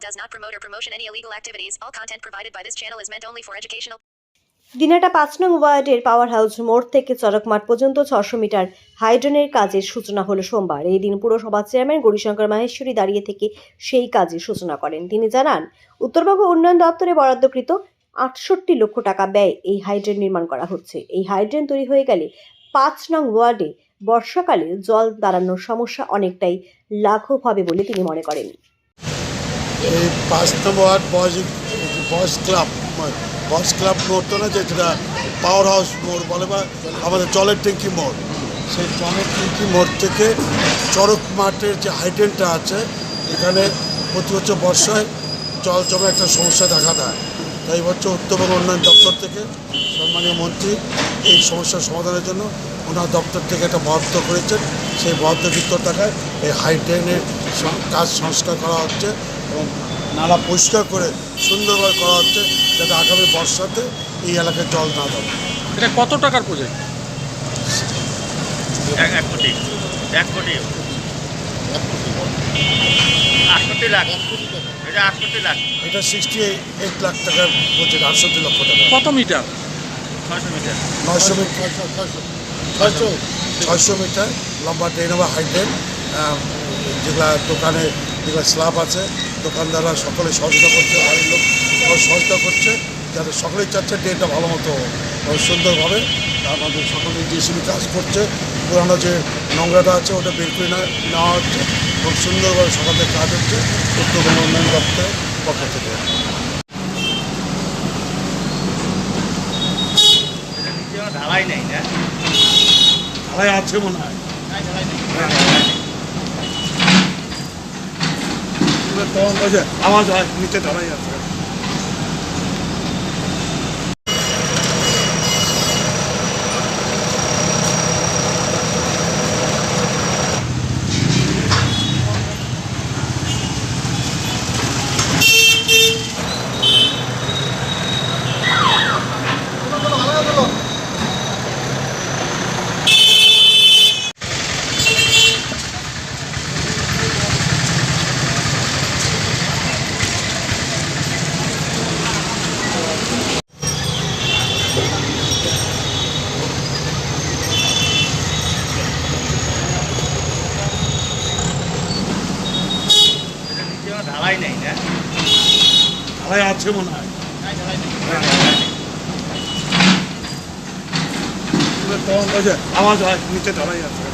does not promote or promotion any illegal activities. All content provided by this channel is meant only for educational Dinhata পাঁচ নং ওয়ার্ডের power house মোড় থেকে চরক পর্যন্ত ছশো মিটার হাইড্রনের কাজের সূচনা হলো সোমবার। এই দিন পুরসভার চেয়ারম্যান গৌরীশঙ্কর মাহেশ্বরী দাঁড়িয়ে থেকে সেই কাজের সূচনা করেন। তিনি জানান, উত্তরবঙ্গ উন্নয়ন দপ্তরে বরাদ্দকৃত আটষট্টি লক্ষ টাকা ব্যয় এই হাইড্রেন নির্মাণ করা হচ্ছে। এই হাইড্রেন তৈরি হয়ে গেলে পাঁচ নং ওয়ার্ডে বর্ষাকালে জল দাঁড়ানোর সমস্যা অনেকটাই লাঘব হবে বলে তিনি মনে করেন। এই পাঁচ number ward boys boys club boys club মোড়টা না যেটা পাওয়ার হাউস মোড় বলে বা আমাদের জলের ট্যাঙ্কি মোড়। সেই জলের ট্যাঙ্কি মোড় থেকে চড়ক মাঠের যে হাইড্রেনটা আছে, এখানে প্রতি বছর বর্ষায় জল জমে একটা সমস্যা দেখা দেয়। তাই বছর উত্তরবঙ্গ উন্নয়ন দপ্তর থেকে সম্মানীয় মন্ত্রী এই সমস্যার সমাধানের জন্য ওনার দপ্তর থেকে একটা বরাদ্দ করেছেন। সেই বরাদ্দকৃত টাকায় এই হাইড্রেনের সং- কাজ সংস্কার করা হচ্ছে। এবং নালা পরিষ্কার করে সুন্দরভাবে করা হচ্ছে যাতে আগামী বর্ষাতে এই এলাকায় জল না ধরে এটা কত টাকার প্রজেক্ট এক এক কোটি। এক কোটি। আটষট্টি লাখ। এটা আটষট্টি লাখ। এটা সিক্সটি এইট লাখ টাকার প্রজেক্ট আটষট্টি লক্ষ টাকা। কত মিটার? ছয়শো মিটার। নয়শো মিটার ছয়শো ছয়শো মিটার লম্বা ট্রেন বা হাইড্রেন যেগুলা দোকানে যেগুলা স্ল্যাব আছে দোকানদাররা সকলে সহযোগিতা করছে বাড়ির লোক সহযোগিতা করছে যাতে সকলেই চাচ্ছে ট্রেনটা ভালো মতো সুন্দরভাবে আমাদের সকলে জিসিবি কাজ করছে পুরানো যে নোংরাটা আছে ওটা বের করে নেওয়া- হচ্ছে এবং সুন্দরভাবে সকালে কাজ হচ্ছে উত্তরবঙ্গ উন্নয়ন দপ্তরের পক্ষ থেকে। ঢালাই আছে মনে হয়। আওয়াজ হয় নিচে দাঁড়াই আছে এটা নিচে আমার ঢালাই নেই না? ঢালাই আছে মনে হয়। আওয়াজ হয় নিচে ঢালাই আছে।